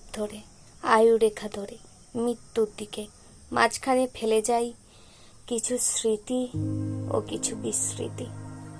পথ ধরে আয়ুরেখা ধরে মৃত্যুর দিকে। মাঝখানে ফেলে যাই কিছু স্মৃতি ও কিছু বিস্মৃতি।